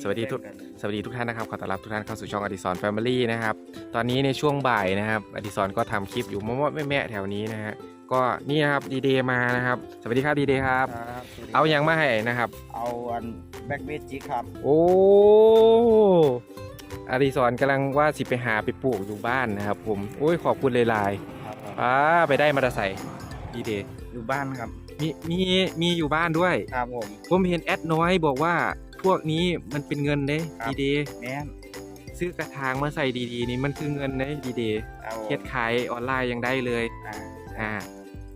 สวัสดีทุกสวัสดีทุกท่านนะครับขอต้อนรับทุกท่านเข้าสู่ช่องอดิสรแฟมิลี่นะครับตอนนี้ในช่วงบ่ายนะครับอดิสรก็ทำคลิปอยู่มอมๆแม่ๆแถวนี้นะฮะก็นี่นะครับดีเดย์มานะครับ สวัสดีครับดีเดย์ครับครับสวัสดีเอายังมาให้นะครับ เอาอันแบ็กเวจิครับ โอ้อดิสรกำลังว่าสิไปหาไปปลูกอยู่บ้านนะครับ ผมโอ้ยขอบคุณเลยลายครับๆป้าไปได้มาตาใส่ดีเดย์อยู่บ้านครับ มีมีมีอยู่บ้านด้วยครับผมผมเห็นแอดน้อยบอกว่า พวกนี้มันเป็นเงินเด้ครับ ดีเดย์แม่นซื้อกระถางมาใส่ดีๆ นี่มันคือเงินนะดีเดย์ครับผมเฮ็ดขายออนไลน์ยังได้เลยอ่าอ่า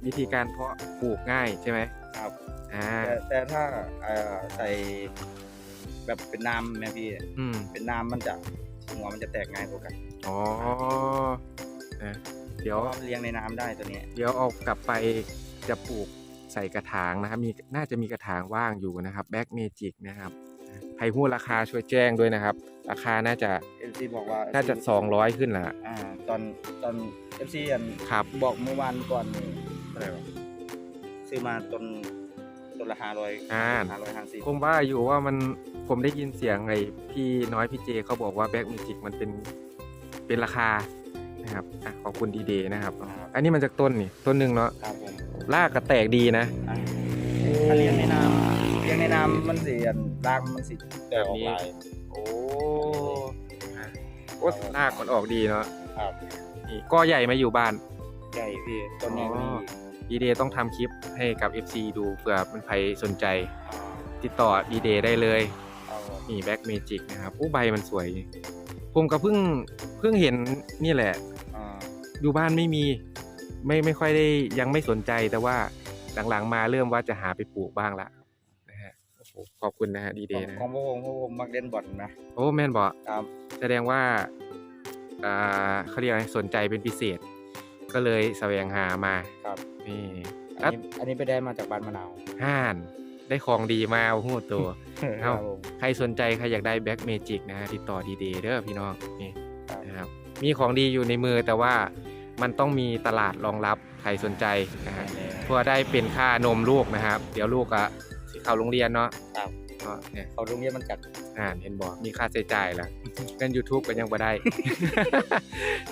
วิธีการเพาะปลูกง่ายใช่ไหมครับอ่าแต่แต่ถ้าเอ่อใส่แบบเป็นน้ำแม่พี่อืมเป็นน้ำมันจะหัวมันจะแตกง่ายกว่ากันอ๋ออะเดี๋ยว เพราะว่าเลี้ยงในน้ำได้ตัวเนี้ยเดี๋ยวเอากลับไปจะปลูกใส่กระถางนะครับมีน่าจะมีกระถางว่างอยู่นะครับแบ็กเมจิกนะครับ ใครพูดราคาช่วยแจ้งด้วยนะครับ ราคาน่าจะเอฟซีบอกว่าน่าจะ 200 ขึ้นละ อ่าตอนตอนเอฟซีอันครับ บอกเมื่อวานก่อนนี่เท่าไหร่วะซื้อมาต้นต้นละห้าร้อยอ่า ห้าร้อยห้าสิบผมว่าอยู่ว่ามันผมได้ยินเสียงไอ้พี่น้อยพี่เจเขาบอกว่าแบ็กเมจิกมันเป็นเป็นราคานะครับอะขอบคุณดีเดย์นะครับอันนี้มันจากต้นนี่ต้นหนึ่งเนาะครับผมรากกระแตกดีนะอ่าถ้าเลี้ยงในน้ำเลี้ ยงในน้ำมันสิอันรากมันสิแตกออกหลายโอ้อะโอ้รากมันออกดีเนาะครับนี่ก็ใหญ่มาอยู่บ้าน ใหญ่พี่ต้นนี้ก็มีอ๋อดีเดย์ต้องทำคลิปให้กับ FC ดูเผื่อมันใครสนใจ ติดต่อดีเดย์ได้เลยเอาครับนี่แบ็กเมจิกนะครับอู้ใบมันสวย ผมก็เพิ่งเพิ่งเห็นนี่แหละอ่าอยู่บ้านไม่มี ไม่ไม่ค่อยได้ยังไม่สนใจแต่ว่าหลังๆมาเริ่มว่าจะหาไปปลูกบ้างละนะฮะ โอ้โหขอบคุณนะฮะดีขเดองย์นะของพวกผมพวกผมมักเล่นบอลนะ โอ้แม่นบอกครับ แสดงว่าอ่าเขาเรียกอะไรสนใจเป็นพิเศษ ก็เลยแสวงหามาครับ นี่อันนี้อันนี้ไปได้มาจากบ้านมะนาวห่าน ได้ของดีมาโอ้โหตัวเอ้าครับผมใครสนใจใครอยากได้แบ็กเมจิกนะฮะติดต่อดีเดย์เด้อพี่น้องนี่ครับนะครับมีของดีอยู่ในมือแต่ว่ามันต้องมีตลาดรองรับใครสนใจนะฮะเพื่อได้เป็นค่านมลูกนะครับ เดี๋ยวลูกอะสิ เข้าโรงเรียนเนาะครับก็เนี่ยเขาโรงเรียนมันจัดอ่านเห็นบอกมีค่าใช้จ่ายแล้วเงิน YouTube ก็ยังบ่ได้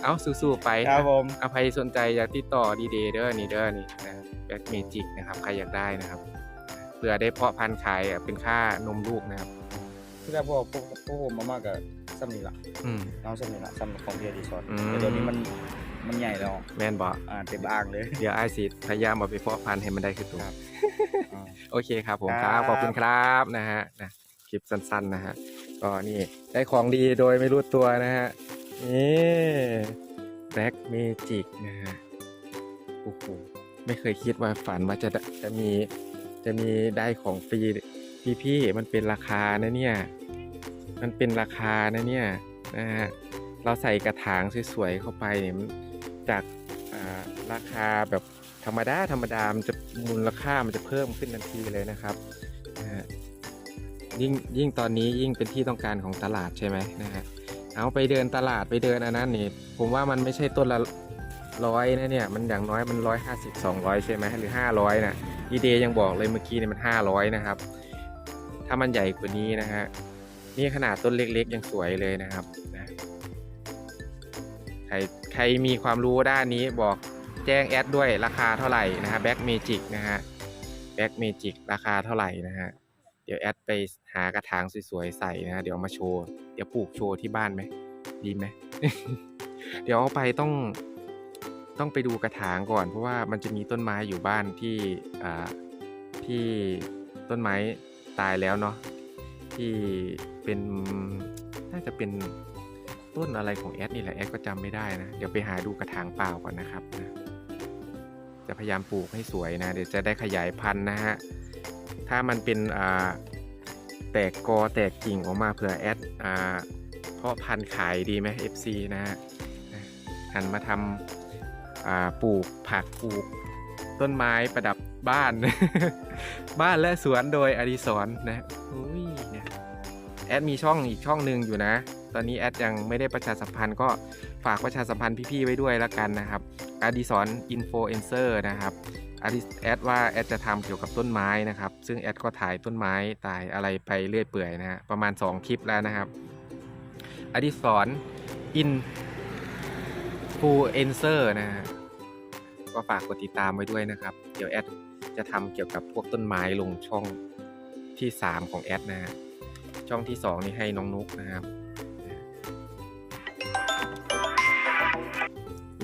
เอาสู้ๆไป ครับผมอภัยสนใจอยากติดต่อดีเดเด้อนี่เด้อนี่นะแบ็กเมจิกนะครับใครอยากได้นะครับเพื่อได้เพาะพันธุ์ขายอะเป็นค่านมลูกนะครับ ที่แรกพวกพวกพวกผมมามากกับซัมนี่ละอืม น้องซัมนี่ละซัมของเพียดีซอนอืม แต่เดี๋ยวนี้มัน มันใหญ่แล้วแม่นบอกอ่าเต็มอ่างเลย เดี๋ยวไอายสิพยายามเอาไปเพาะพันธุ์ให้มันได้คือตัวครับอ่าโอเคครับผมคครัรับบขอบคุณครับนะฮะนะคลิปสั้นๆนะฮะก็นี่ได้ของดีโดยไม่รู้ตัวนะฮะนี่แบล็กเมจิกนะฮะโอ้โหไม่เคยคิดว่าฝันว่าจะจะมีจะมีได้ของฟรีพี่ๆมันเป็นราคานะเนี่ย มันเป็นราคานะเนี่ยนะฮะเราใส่กระถางสวยๆเข้าไปเนี่ยมัน จากราคาแบบธรรมดาธรรมดามันจะมูลค่ามันจะเพิ่มขึ้นทันทีเลยนะครับยิ่งยิ่งตอนนี้ยิ่งเป็นที่ต้องการของตลาดใช่ไหมนะฮะเอาไปเดินตลาดไปเดินอันนั้นนี่ผมว่ามันไม่ใช่ต้นละร้อยนะเนี่ยมันอย่างน้อยมันร้อยห้าสิบสองร้อยใช่ไหมหรือห้าร้อยนะดีเดย์ยังบอกเลยเมื่อกี้เนี่ยมันห้าร้อยนะครับ ถ้ามันใหญ่กว่านี้นะฮะนี่ขนาดต้นเล็กๆยังสวยเลยนะครับนะ ใครใครมีความรู้ด้านนี้บอกแจ้งแอดด้วยราคาเท่าไหร่นะฮะแบ็กเมจิกนะฮะแบ็กเมจิกราคาเท่าไหร่นะฮะเดี๋ยวแอดไปหากระถางสวยๆใส่นะฮะเดี๋ยวมาโชว์เดี๋ยวปลูกโชว์ที่บ้านไหมดีไหมเดี๋ยวเอาไปต้องต้องไปดูกระถางก่อน เพราะว่ามันจะมีต้นไม้อยู่บ้านที่ที่ต้นไม้ตายแล้วเนาะที่เป็นน่าจะเป็น ต้นอะไรของแอดนี่แหละแอดก็จำไม่ได้นะ เดี๋ยวไปหาดูกระถางเปล่าก่อนนะครับนะจะพยายามปลูกให้สวยนะ เดี๋ยวจะได้ขยายพันธุ์นะฮะ ถ้ามันเป็นอ่าแตกกอแตกกิ่งออกมาเผื่อแอดอ่าเพาะพันธุ์ขายดีไหม FC นะฮะหันมาทำอ่าปลูกผักปลูกต้นไม้ประดับบ้าน บ้านและสวนโดยอดิศรนะอุ้ยเนี่ยแอดมีช่องอีกช่องหนึ่งอยู่นะ ตอนนี้แอดยังไม่ได้ประชาสัมพันธ์ก็ฝากประชาสัมพันธ์พี่ๆไว้ด้วยแล้วกันนะครับอดิศรอินโฟเอนเซอร์นะครับอาริแอดว่าแอดจะทำเกี่ยวกับต้นไม้นะครับ ซึ่งแอดก็ถ่ายต้นไม้ถ่ายอะไรไปเรื่อยเปื่อยนะฮะประมาณ 2 คลิปแล้วนะครับอดิสรอินฟูเอนเซอร์นะฮะก็ฝากกดติดตามไว้ด้วยนะครับ เดี๋ยวแอดจะทำเกี่ยวกับพวกต้นไม้ลงช่องที่ 3 ของแอดนะฮะช่องที่ 2 นี่ให้น้องนุกนะครับ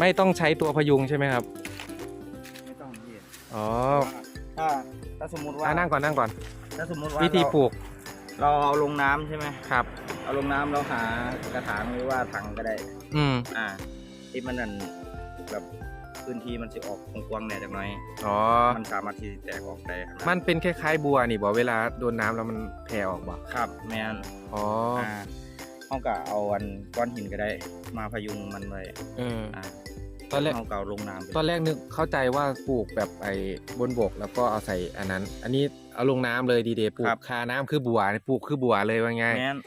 ไม่ต้องใช้ตัวพยุงใช่ไหมครับ ไม่ต้องพี่อ๋อถ้าถ้าสมมติว่าอะนั่งก่อนนั่งก่อน ถ้าสมมติว่าวิธีเราปลูกเราเอาลงน้ำใช่ไหมครับ เอาลงน้ำเราหากระถางหรือว่าถังก็ได้ อืมอ่า ที่มันนั่นแบบพื้นที่มันจะออกกว้างๆแหน่จักหน่อย อ๋อ มันสามารถที่จะแตกออกได้ครับมันเป็นคล้ายๆบัวนี่บอกเวลาโดนน้ำแล้วมันแผ่ออกบ่ครับ แมนอ๋ออ่าเขาก็เอาอันก้อนหินก็ได้ มาพยุงมันไว้เอออ่า ตอนแรกเขาก็เอาลงน้ำไปตอนแรกนึกเข้าใจว่าปลูกแบบไอ้บนบกแล้วก็เอาใส่อันนั้น อันนี้เอาลงน้ำเลยดีเดย์ปลูกคาน้ำคือบัวปลูกคือบัวเลยว่าไง แมน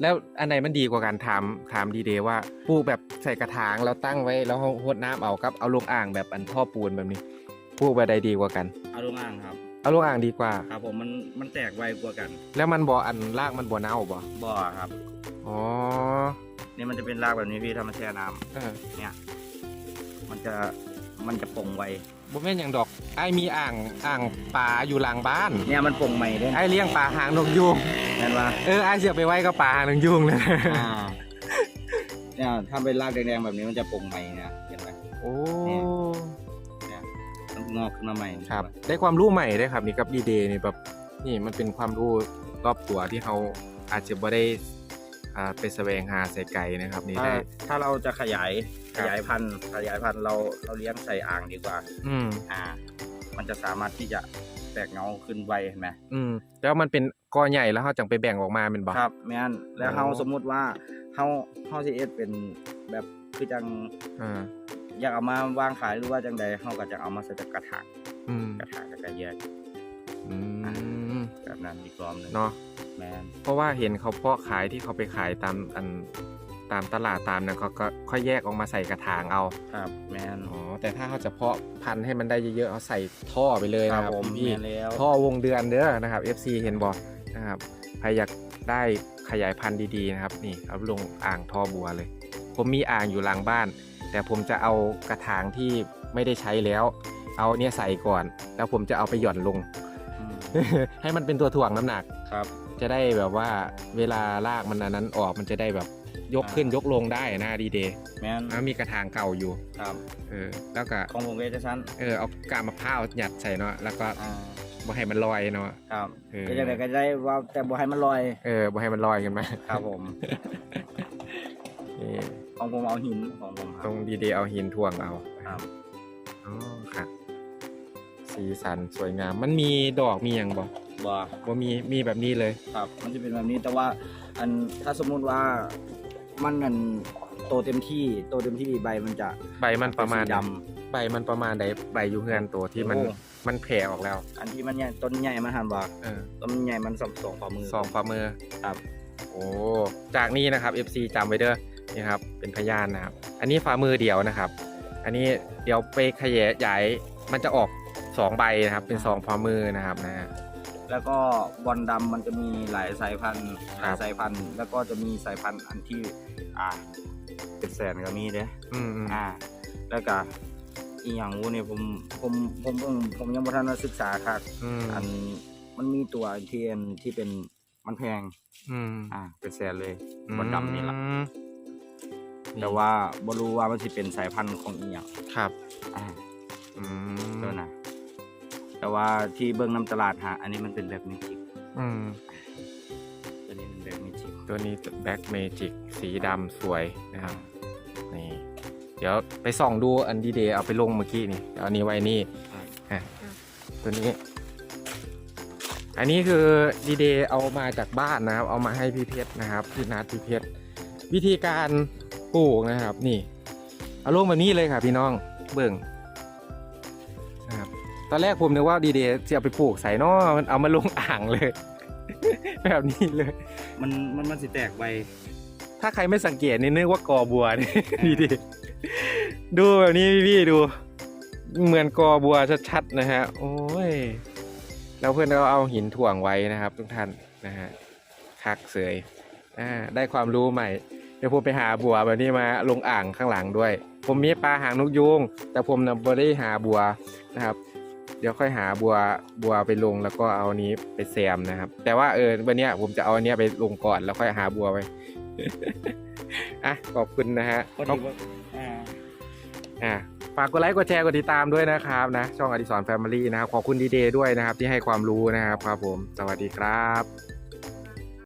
แล้วอันไหนมันดีกว่ากันถามถามดีเดย์ว่าปลูกแบบใส่กระถางแล้วตั้งไว้แล้วหดน้ำเอากับเอาลงอ่างแบบอันท่อปูนแบบนี้ปลูกแบบใดดีกว่ากัน เอาลงอ่างครับ เอาลงอ่างดีกว่า ครับผมมันมันแตกไวกว่ากัน แล้วมันบ่อันรากมันบ่เน่าบ่บ่อครับอ๋อนี่มันจะเป็นรากแบบนี้พี่ถ้ามันแช่น้ำเออเนี่ย มันจะมันจะป่งไวบ่แม่นหยังดอกไอ้มีอ่างอ่างปลาอยู่หลังบ้านเนี่ยมันป่งใหม่ด้วยไอ้เลี้ยงปลาหางนกยูงเห็นปะเออไอ้เสียไปไว้กับปลาหางนกยูงเลยอ่าเนี่ยถ้าเป็นรากแดงๆแบบนี้มันจะป่งใหม่เนี่ยเห็นไหมโอ้เนี่ยมัน งอกขึ้นมาใหม่ครับ ได้ความรู้ใหม่ได้ครับนี่กับดีเดย์นี่แบบนี่มันเป็นความรู้รอบตัวที่เขาอาจจะบ่ได้อ่าไปแสวงหาใส่ไก่นะครับ นี่ถ้าได้ ถ้าเราจะขยายครัขบ ยายพันธุ์ขยายพันธุ์เราเราเลี้ยงใส่อ่างดีกว่า อืม อ่า มันจะสามารถที่จะแตกเงาขึ้นไวเห็นไหมอืม แล้วมันเป็นกอใหญ่แล้วเขาจังไปแบ่งออกมาเป็นบ่ ครับแม่นแล้วโอ้เฮาสมมุติว่าเฮาเฮาสิเอ็ดเป็นแบบคือจัง อ่า อยากเอามาวางขายหรือว่าจังใดเฮาก็จะเอามาใส่กระถางอืมกระถางแล้วก็แยกอืมแบบนั้นอีกรอบหนึงเนาะแม่นเพราะว่าเห็นเขาเพาะขายที่เขาไปขายตามอันตามตลาดตามนั้นเขาก็ค่อยแยกออกมาใส่กระถางเอาครับแม่นอ๋อแต่ถ้าเขาจะเพาะพันธุ์ให้มันได้เยอะๆเขาใส่ท่อไปเลยนะครับผมพี่แม่นแล้วท่อวงเดือนเด้อนะครับ FC เห็นบอกนะครับใครอยากได้ขยายพันธุ์ดีๆนะครับนี่เอาลงอ่างท่อบัวเลย ผมมีอ่างอยู่หลังบ้าน แต่ผมจะเอากระถางที่ไม่ได้ใช้แล้ว เอาเนี่ยใส่ก่อน แล้วผมจะเอาไปหย่อนลงอืมให้มันเป็นตัวถ่วงน้ำหนัก ครับ จะได้แบบว่าเวลาลากมันอันนั้นออกมันจะได้แบบยกขึ้นยกลงได้นะดีเดย์แม่นแล้วมีกระถางเก่าอยู่ ครับ เออ แล้วก็ของผมก็จะชั้นเออเอากาบมะพร้าวหยัดใส่เนาะแล้วก็อ่าบ่ให้มันลอยเนาะ ครับเออ ก็จังไดก็ได้ว่าแต่บ่ให้มันลอย เออบ่ให้มันลอยกันมา ครับผมนี่ ของผมเอาหินของผมคตรัรบ งดีเดย์เอาหินถ่วงเอาครับ อ๋อค่ะ สีสันสวยงาม มันมีดอกมีอย่างบ่บ่บ่มีมีแบบนี้เลย ครับ มันจะเป็นแบบนี้แต่ว่า อันถ้าสมมุติว่ามันนั่นโตเต็มที่โตเต็มที่ใบมันจะใบมันประมาณเป็นสีดใบมันประมาณใดใบอยู่เฮือนตัวที่มันโอ้มันแผ่ออกแล้ว อันที่มันใหญ่ต้นใหญ่มันหันบ่เออต้นใหญ่มันสองสองฝ่ามือ สองฝ่ามือครับ โอ้จากนี้นะครับ FC จำไว้เด้อ นี่ครับเป็นพยานนะครับ อันนี้ฝ่ามือเดียวนะครับ อันนี้เดี๋ยวไปขยายมันจะออกสองใบนะครับ เป็นสองฝ่ามือนะครับนะฮะ แล้วก็บอลดำมันจะมีหลายสายพันธุ์หครัลายบสายพันธุ์ แล้วก็จะมีสายพันธุ์อันที่อ่าเป็นแสนก็มีเด้ อืมอืมอ่า แล้วก็อีหยังวูนี่ผมผมผมผมผมยังบ่ทันได้ศึกษาครับ อืมอันมันมีตัวที่อันที่เป็นมันแพง อืมอ่า เป็นแสนเลยบอลดำนี่ล่ะ อืม แต่ว่าบ่รู้ว่ามันสิเป็นสายพันธุ์ของอีหยังครับอ่าอืมตัวน่ะแต่ว่าที่เบิ่งน้ำตลาดหาอันนี้มันเป็นแบบเมจิกอืมตัวนี้เป็นแบบเมจิกตัวนี้แบ็กเมจิกสีดำสวยนะครับนี่เดี๋ยวไปส่องดูอันดีเดย์เอาไปลงเมื่อกี้นี่เดี๋ยวอันนี้ไว้นี่อะตัวนี้ อันนี้คือดีเดย์เอามาจากบ้านนะครับ เอามาให้พี่เพชรนะครับพี่นัทพี่เพชรวิธีการ ปลูกนะครับ นี่เอาลงแบบนี้เลยค่ะพี่น้องเบิ่งนะครับตอนแรกผมนึกว่าดีเดย์จะเอาไปปลูกใส่นอมันเอามาลงอ่างเลย แบบนี้เลย มันมันมันสิแตกใบถ้าใครไม่สังเกตนี่นึกว่ากอบัวนี่ดีดีดูแบบนี้พี่ๆดู เหมือนกอบัวชัดๆนะฮะ โอ้ยแล้วเพื่อนก็เอาหินถ่วงไว้นะครับ ทุกท่านนะฮะคักเสยอ่าได้ความรู้ใหม่ เดี๋ยวผมไปหาบัวแบบนี้มาลงอ่างข้างหลังด้วย ผมมีปลาหางนกยูงแต่ผมนะบ่ได้หาบัวนะครับ เดี๋ยวค่อยหาบัวบัวไปลงแล้วก็เอานี้ไปแซมนะครับ แต่ว่าเออวันเนี้ยผมจะเอาอันเนี้ยไปลงก่อนแล้วค่อยหาบัวไปอะขอบคุณนะฮะพอดีว่าอ่าอะฝากกดไลค์กดแชร์กดติดตามด้วยนะครับนะ ช่องอดิสรแฟมิลี่นะครับขอบคุณดีเดย์ด้วยนะครับ ที่ให้ความรู้นะครับครับผม สวัสดีครับ